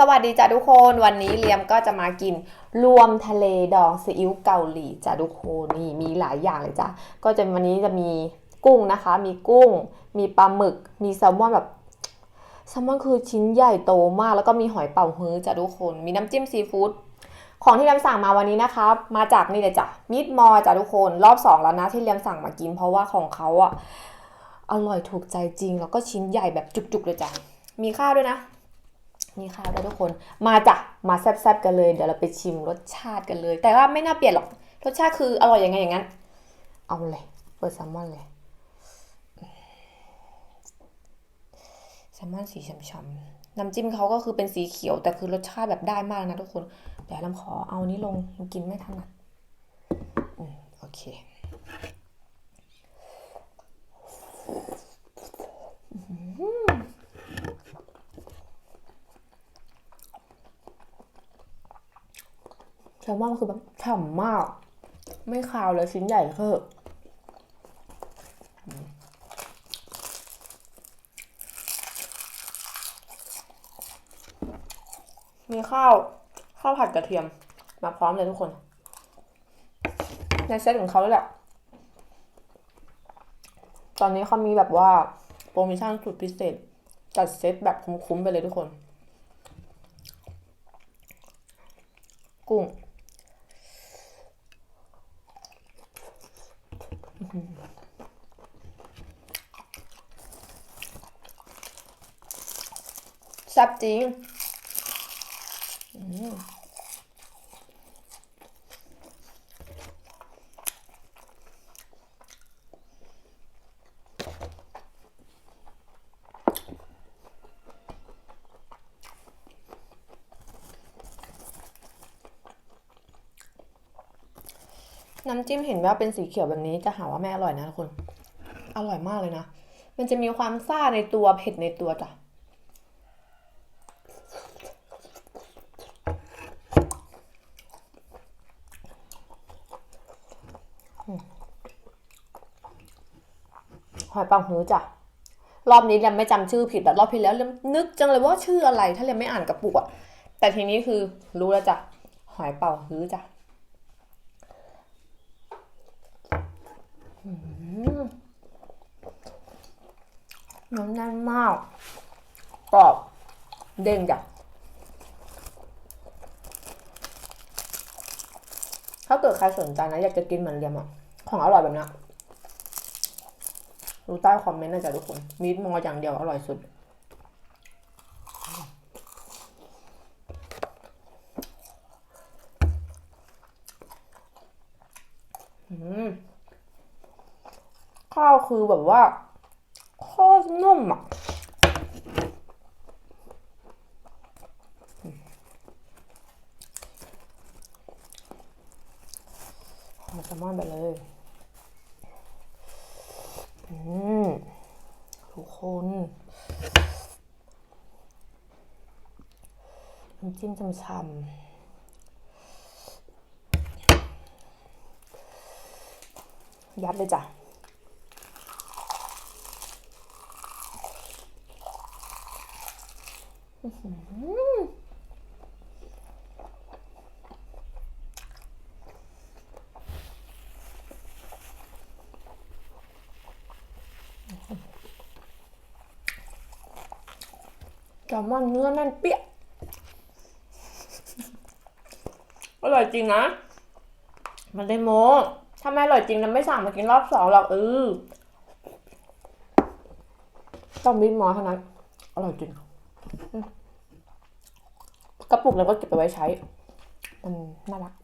สวัสดีจ้ะทุกคนวันนี้เลียมก็จะมากินรวมทะเลดองซีอิ๊วเกาหลีจ้ะทุกคนนี่มีหลายอย่างเลยจ้ะก็จะวันนี้จะมีกุ้งนะคะ มีกุ้ง มีปลาหมึก มีแซลมอนแบบแซลมอนคือชิ้นใหญ่โตมาก แล้วก็มีหอยเป๋าฮื้อจ้ะทุกคนมีน้ำจิ้มซีฟู้ดของที่เลียมสั่งมาวันนี้นะคะ มาจากนี่เลยจ้ะมิดมอจ้ะทุกคนรอบสองแล้วนะที่เลียมสั่งมากิน เพราะว่าของเขาอะอร่อยถูกใจจริงแล้วก็ชิ้นใหญ่แบบจุกๆเลยจ้ะมีข้าวด้วยนะ นี่ค่ะแล้วทุกคนมาจ้ะมาแซ่บๆกันเลย เดี๋ยวเราไปชิมรสชาติกันเลย แต่ว่าไม่น่าเปลี่ยนหรอก รสชาติคืออร่อยยังไงอย่างนั้น เอาเลย เปิดแซลมอนเลยแซลมอนสีช้ำๆน้ำจิ้มเขาก็คือเป็นสีเขียวแต่คือรสชาติแบบได้มากนะทุกคน เดี๋ยวลำขอเอานี้ลงกินไม่ถนัดอืมโอเค แซลมอนคือแบบฉ่ำมาก ไม่คาวเลยชิ้นใหญ่เพิ่มมีข้าวข้าวผัดกระเทียม มาพร้อมเลยทุกคน ในเซตของเขาเลยแหละ ตอนนี้เขามีแบบว่าโปรโมชั่นสุดพิเศษ จัดเซตแบบคุ้มๆไปเลยทุกคน กุ้ง แซ่บจริงอืม น้ำจิ้มเห็นว่าเป็นสีเขียวแบบนี้จะหาว่าไม่อร่อยนะทุกคน อร่อยมากเลยนะ มันจะมีความซ่าในตัวเผ็ดในตัวจ้ะหอยปังหื้อจ้ะ รอบนี้เรียมไม่จำชื่อผิดแต่รอบที่แล้วเรียมนึกจังเลยว่าชื่ออะไร ถ้าเรียมไม่อ่านกระปุกอะแต่ทีนี้คือรู้แล้วจ้ะ หอยเป่าฮื้อจ้ะอืม น้ำแน่นมากกรอบเด้งจ้ะถ้าเกิดใครสนใจนะอยากจะกินเหมือนเรียมอะ ของอร่อยแบบนี้ยรู้ใต้คอมเมนต์นะจ๊ะทุกคน มีดมออย่างเดียวอร่อยสุด ข้าวคือแบบว่าโคตรนุ่มอะ ขอแซลมอนไป เลยอืมทุกคนน้ำจิ้มช่ำๆยัดเลยจ้ะ อือ แซลมอนเนื้อแน่นเปี้ยอร่อยจริงนะ มันได้โมถ้าไม่อร่อยจริงนะไม่สั่งมากินรอบสองหรอกเออต้องมินมอเท่านั้นอร่อยจริงอืมกระปุกแล้วก็เก็บไปไว้ใช้ มันน่ารัก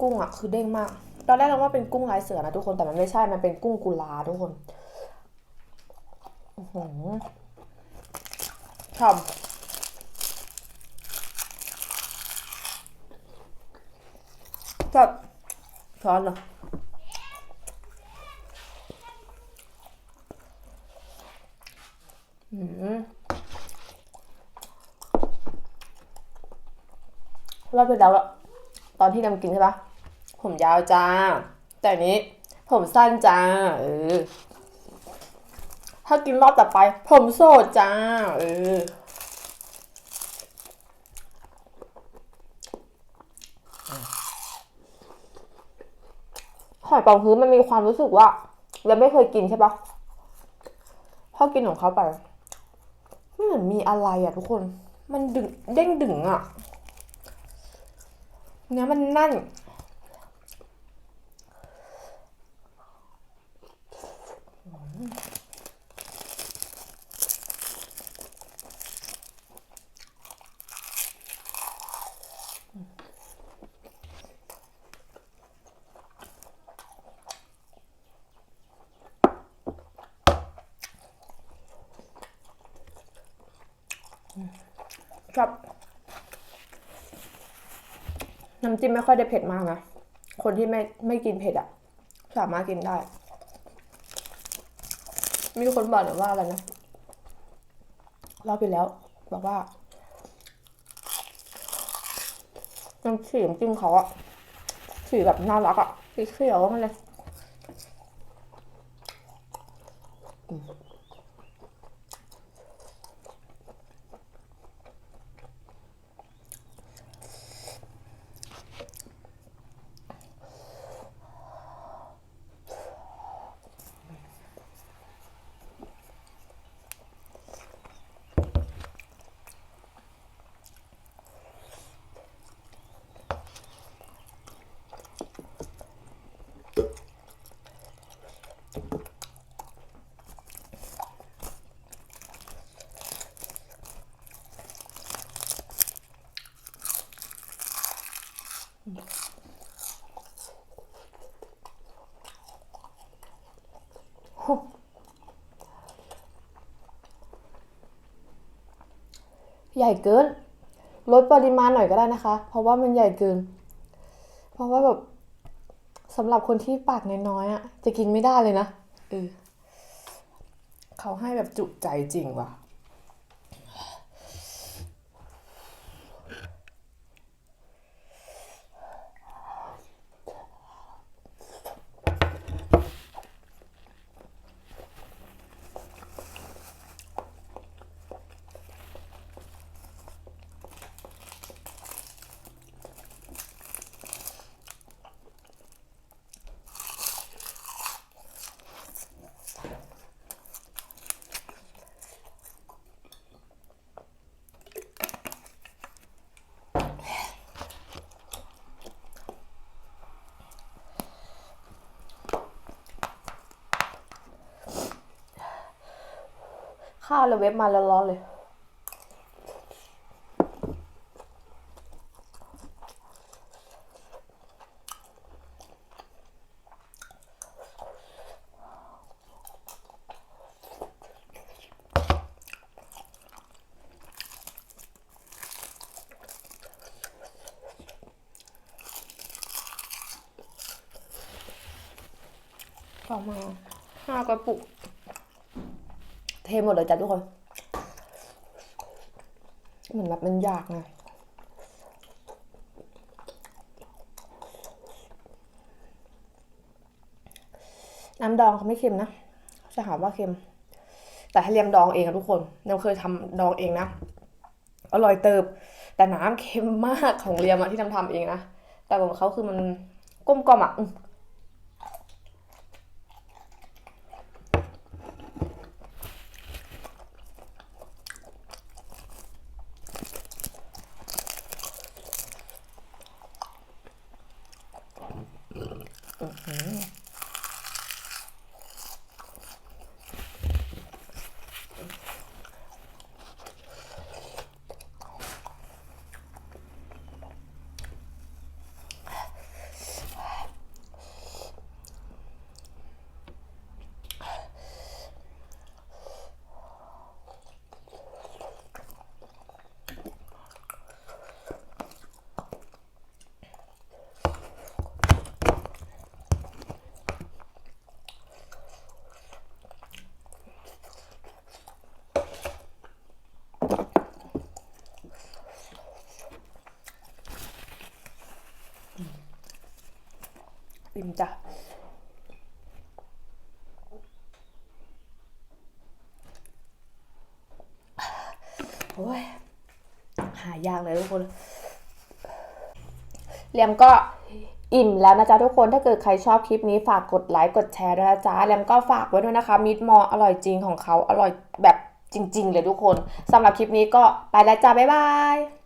กุ้งอะคือเด้งมาก ตอนแรกเราว่าเป็นกุ้งลายเสือนะทุกคนแต่มันไม่ใช่มันเป็นกุ้งกุลาทุกคนอื้อหือฉ่ำก็ช้อนเหรออืมรอบไปแล้วอะตอนที่นำกินใช่ปะ ผมยาวจ้า แต่นี้ผมสั้นจ้า เออ ถ้ากินรอบต่อไป ผมโสดจ้า เออ หอยเป๋าฮื้อมันมีความรู้สึกว่าเราไม่เคยกินใช่ปะพอกินของเขาไปไม่เหมือนมีอะไรอะทุกคน มันดึงเด้งดึงอะเนื้อมันแน่น ครับ น้ำจิ้มไม่ค่อยได้เผ็ดมากนะ คนที่ไม่ไม่กินเผ็ดอะสามารถกินได้ มีคนบอกหนูว่าอะไรนะรอบไปแล้ว บอกว่าน้ำสีน้ำจิ้มเขาอะสีแบบน่ารักอะสีเขียวมันเลย ใหญ่เกิน ลดปริมาณหน่อยก็ได้นะคะ เพราะว่ามันใหญ่เกิน เพราะว่าแบบสำหรับคนที่ปากน้อยๆอะ จะกินไม่ได้เลยนะเออเขาให้แบบจุใจจริงว่ะ ข้าวเลยเว็บมาแล้วร้อนเลยต่อมาห้ากระปุก เทหมดเลยจ้ะทุกคนเหมือนแบบมันยากนะน้ำดองเขาไม่เค็มนะจะหาว่าเค็ม แต่ถ้าเลียมดองเองอะทุกคนเราเคยทำดองเองนะอร่อยเติบ แต่น้ำเค็มมากของเลียมอะที่ทำทำเองนะแต่ของเขาคือมันกลมกล่อมอะ จ้ะโอ้ยหายากเลยทุกคนเลียมก็อิ่มแล้วนะจ๊ะทุกคนถ้าเกิดใครชอบคลิปนี้ฝากกดไลค์กดแชร์ด้วยนะจ๊ะเลียมก็ฝากไว้ด้วยนะคะมิดมออร่อยจริงของเขาอร่อยแบบจริง ๆ เลยทุกคนสำหรับคลิปนี้ก็ไปแล้วจ้าบ๊ายบาย